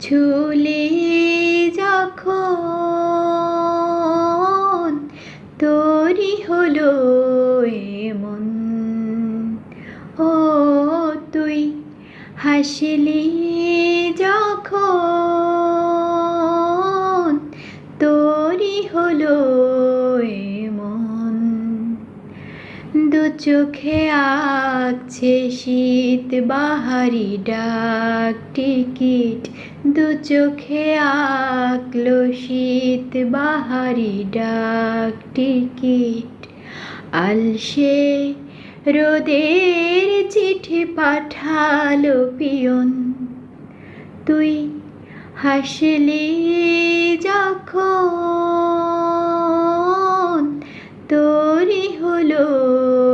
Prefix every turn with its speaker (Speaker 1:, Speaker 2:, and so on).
Speaker 1: ছুলে যখন তোরি হলো এমন ও তুই হাসলি যখন তোরি হলো এমন। চোখে আঁকছে শীত বাহারি ডাক টিকিট। দু চোখে আঁকলো শীত বাহারি ডাক টিকিট। আলসে রোদের চিঠি পাঠালো পিয়ন। তুই হাসলি যখন তোরি হলো